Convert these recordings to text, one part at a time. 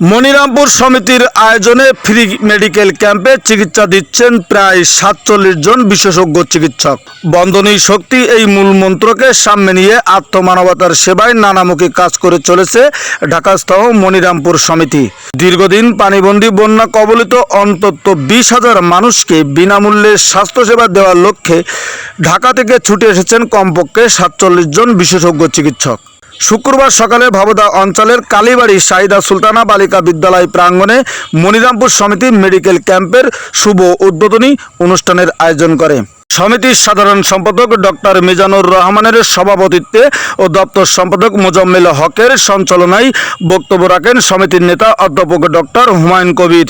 মনিরামপুর সমিতির আয়োজনে free medical ক্যাম্পে চিকিৎসা দিচ্ছেন প্রায় সাতচল্লিশ জন বিশেষজ্ঞ চিকিৎসক। বন্ধনী শক্তি এই মূল মন্ত্রকে সামনে নিয়ে আত্মমানবতার সেবায় নানামুখী কাজ করে চলেছে ঢাকাস্থ মনিরামপুর সমিতি। দীর্ঘদিন পানিবন্দী, বন্যা কবলিত অন্তত বিশ হাজার মানুষকে বিনামূল্যে স্বাস্থ্যসেবা দেওয়ার লক্ষ্যে ঢাকা থেকে ছুটে এসেছেন কমপক্ষে সাতচল্লিশ জন বিশেষজ্ঞ চিকিৎসক। শুক্রবার সকালে ভবদা অঞ্চলের কালীবাড়ি সাইদা সুলতানা বালিকা বিদ্যালয় প্রাঙ্গণে মনিরামপুর সমিতি মেডিকেল ক্যাম্পের শুভ উদ্বোধনী অনুষ্ঠানের আয়োজন করে। সমিতির সাধারণ সম্পাদক ডক্টর মিজানুর রহমানের সভাপতিত্বে ও দপ্তর সম্পাদক মোজাম্মেল হকের সঞ্চালনায় বক্তব্য রাখেন সমিতির নেতা অধ্যাপক ডক্টর হুমায়ুন কবির।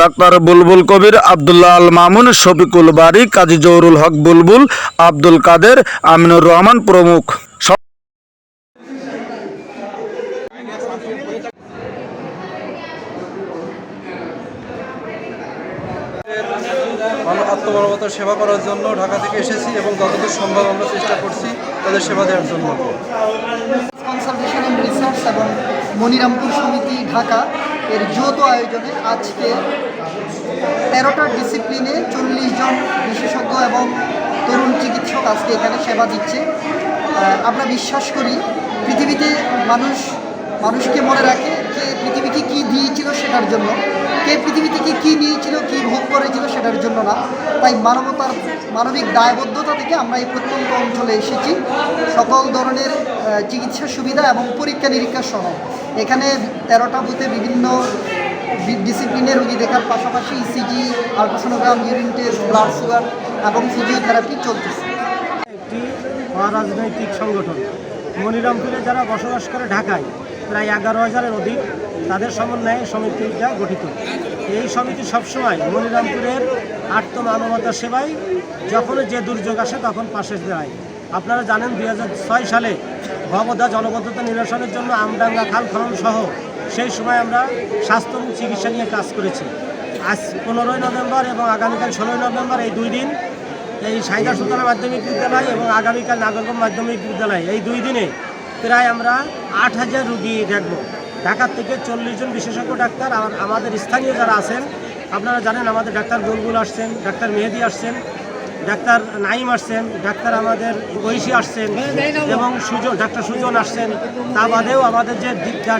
ডাক্তার বুলবুল কবির, আবদুল্লাহ আল মামুন, শফিকুল বারি, কাজী জহুরুল হক বুলবুল, আব্দুল কাদের, আমিনুর রহমান প্রমুখ। আত্মমানবতার সেবা করার জন্য ঢাকা থেকে এসেছি এবং যতদূর সম্ভব আমরা চেষ্টা করছি তাদের সেবা দেওয়ার জন্য। কনসালটেশন রিসার্চ এবং মনিরামপুর সমিতি ঢাকা এর যৌথ আয়োজনে আজকে তেরোটা ডিসিপ্লিনে চল্লিশ জন বিশেষজ্ঞ এবং তরুণ চিকিৎসক আজকে এখানে সেবা দিচ্ছে। আমরা বিশ্বাস করি পৃথিবীতে মানুষ, মানুষকে মনে রাখে যে পৃথিবীকে কী দিয়েছিল সেটার জন্য। কে পৃথিবী থেকে কী নিয়েছিল, কী ভোগ করেছিল সেটার জন্য না। তাই মানবতার মানবিক দায়বদ্ধতা থেকে আমরা এই প্রত্যন্ত অঞ্চলে এসেছি। সকল ধরনের চিকিৎসা সুবিধা এবং পরীক্ষা নিরীক্ষা সহ। এখানে তেরোটা বুথে বিভিন্ন ডিসিপ্লিনের রোগী দেখার পাশাপাশি ECG ultrasonogram urine test blood sugar এবং ফিজিওথেরাপি চলতেছে। একটি অরাজনৈতিক সংগঠন। মনিরামপুরে যারা বসবাস করে ঢাকায় প্রায় এগারো হাজারের অধিক তাদের সমন্বয়ে সমিতিটা গঠিত। এই সমিতি সবসময় মনিরামপুরের আত্মমানবতার সেবায় যখন যে দুর্যোগ আসে তখন পাশে দাঁড়ায়। আপনারা জানেন দু হাজার ছয় সালে ভবদা জলবদ্ধতা নিরসনের জন্য আমডাঙ্গা খাল খনন সহ সেই সময় আমরা স্বাস্থ্য চিকিৎসা নিয়ে কাজ করেছি। আজ পনেরোই নভেম্বর এবং আগামীকাল ষোলোই নভেম্বর এই দুই দিন এই সাইদা সুলতানা মাধ্যমিক বিদ্যালয় এবং আগামীকাল নাগরকম মাধ্যমিক বিদ্যালয়। এই দুই দিনে প্রায় আমরা আট হাজার রুগী দেখব। ঢাকার থেকে চল্লিশ জন বিশেষজ্ঞ ডাক্তার আর আমাদের স্থানীয় যারা আছেন, আপনারা জানেন আমাদের ডাক্তার বুলবুল আসছেন, ডাক্তার মেহেদি আসছেন, ডাক্তার নাইম আসছেন, ডাক্তার আমাদের ঐশী আসছেন এবং সুজন ডাক্তার সুজন আসছেন। তা বাদেও আমাদের যে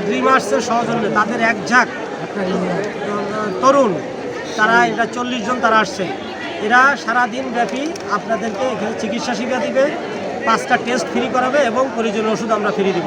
ড্রিম আসছে সহজন্য তাদের এক ঝাঁক, তরুণ, তারা এটা চল্লিশ জন তারা আসছে। এরা সারাদিন ব্যাপী আপনাদেরকে এখানে চিকিৎসা শিক্ষা দিবে। পাঁচটা টেস্ট ফ্রি করাবে এবং প্রয়োজনীয় ওষুধ আমরা ফ্রি দিব।